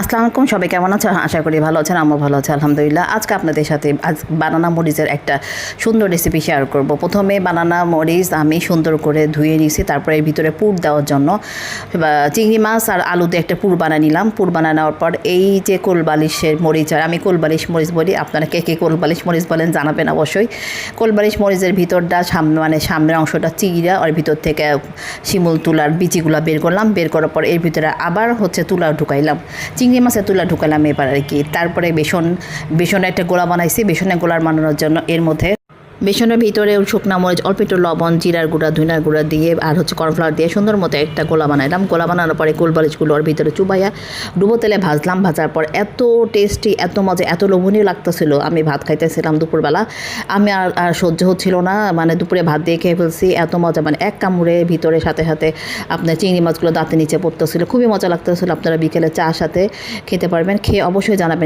আসসালামু আলাইকুম, সবাই কেমন আছেন? আশা করি ভালো আছেন আমার ভালো আছে, আলহামদুলিল্লাহ। আজকে আপনাদের সাথে আজ বানানা মরিচের একটা সুন্দর রেসিপি শেয়ার করব। প্রথমে বানানা মরিচ আমি সুন্দর করে ধুয়ে নিয়েছি, তারপরে এর ভিতরে পুর দেওয়ার জন্য। চিংড়ি মাছ আর আলু দিয়ে একটা পুর বানিয়ে নিলাম। পুর বানিয়ে নেওয়ার পর এই যে কোলবালিশের মরিচ আর আমি কোলবালিশ মরিচ বলি, আপনারা কে কে কোলবালিশ মরিচ বলেন জানাবেন অবশ্যই। কোলবালিশ মরিচের ভিতরটা সামনে মানে সামনের অংশটা চিড়া আর ভিতর থেকে শিমুল তুলার বিচিগুলো বের করলাম। বের করার পর এর ভিতরে আবার হচ্ছে তুলা ঢুকাইলাম। চিংড়ি মাছের তুলা ঢুকালাম এবার আর কি। তারপরে বেসন বেসনের একটা গোলা বানাইছি বেসনের গোলার বানানোর জন্য এর মধ্যে বেসনের ভিতরে শুকনা মরিচ, অল্প একটু লবণ, জিরার গুঁড়া ধুনার গুঁড়া দিয়ে, আর হচ্ছে কর্নফ্লাওয়ার দিয়ে সুন্দর মতো একটা গোলা বানাইলাম গোলা বানানোর পরে গোলবালিশগুলো ওর ভিতরে চুবাইয়া ডুবো তেলে ভাজলাম। ভাজার পর এত টেস্টি এত মজা, এত লোভনীয় লাগতেছিল। আমি ভাত খাইতেছিলাম দুপুরবেলা। আমি আর আর সহ্য হচ্ছিল না। মানে দুপুরে ভাত দিয়ে খেয়ে ফেলছি। এত মজা মানে এক কামড়ে ভিতরে সাথে সাথে আপনার চিংড়ি মাছগুলো দাঁতে নিচে পড়তেছিল। খুবই মজা লাগতেছিল। আপনারা বিকেলে চা সাথে খেতে পারবেন। খেয়ে অবশ্যই জানাবেন।